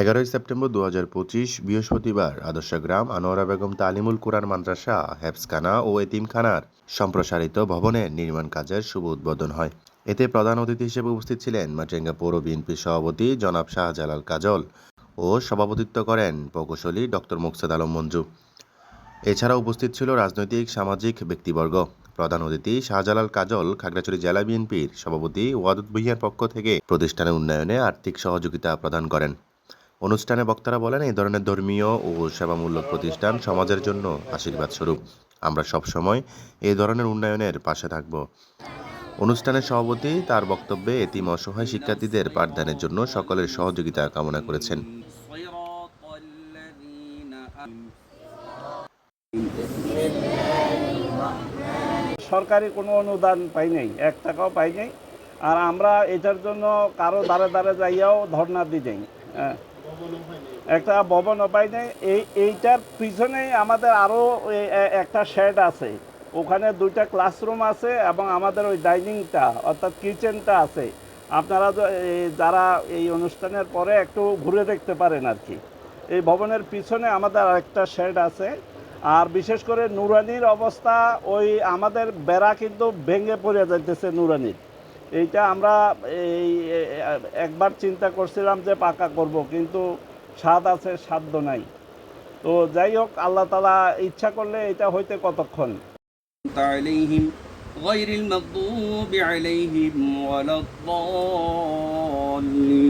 এগারোই সেপ্টেম্বর দু হাজার পঁচিশ বৃহস্পতিবার আদর্শ গ্রাম আনোয়ারা বেগম তালিমুল কোরআন মাদ্রাসা হেফসখানা ও এতিমখানার সম্প্রসারিত ভবনের নির্মাণ কাজের শুভ উদ্বোধন হয়। এতে প্রধান অতিথি হিসেবে উপস্থিত ছিলেন মাটিরাঙ্গা পৌর বিএনপির সভাপতি জনাব শাহজালাল কাজল ও সভাপতিত্ব করেন প্রকৌশলী ডক্টর মুকসেদ আলম মঞ্জু। এছাড়া উপস্থিত ছিল রাজনৈতিক, সামাজিক ব্যক্তিবর্গ। প্রধান অতিথি শাহজালাল কাজল খাগড়াছড়ি জেলা বিএনপির সভাপতি ওয়াদুদ পক্ষ থেকে প্রতিষ্ঠানের উন্নয়নে আর্থিক সহযোগিতা প্রদান করেন। অনুষ্ঠানে বক্তারা বলেন, এই ধরনের ধর্মীয় ও সেবামূলক প্রতিষ্ঠান সমাজের জন্য আশীর্বাদ স্বরূপ আমরা সবসময় এই ধরনের উন্নয়নের পাশে থাকব। অনুষ্ঠানের সভাপতি তার বক্তব্যে এতিম অসহায় শিক্ষার্থীদের পাঠদানের জন্য সকলের সহযোগিতা কামনা করেছেন। সরকারি কোনো অনুদান পাই নাই, এক টাকাও পাই নাই। আর আমরা এটার জন্য কারও দ্বারে দ্বারে যাইয়াও ধর্ণা দিই। হ্যাঁ। একটা ভবন পাই নাই। এই, এইটার পিছনেই আমাদের আরও একটা শেড আছে। ওখানে দুইটা ক্লাসরুম আছে এবং আমাদের ওই ডাইনিংটা অর্থাৎ কিচেনটা আছে। আপনারা যারা এই অনুষ্ঠানের পরে একটু ঘুরে দেখতে পারেন আর কি। এই ভবনের পিছনে আমাদের আরেকটা শেড আছে। আর বিশেষ করে নুরানির অবস্থা, ওই আমাদের বেড়া কিন্তু ভেঙে পড়ে যাইতেছে নুরানির। এইটা আমরা এই এ- এ- একবার চিন্তা করছিলাম যে পাকা করব কিন্তু স্বাদ আছে সাধ্য নাই তো যাই হোক আল্লাহ তালা ইচ্ছা করলে এটা হইতে কতক্ষণ عليهم غير المغضوب عليهم ولا الضالين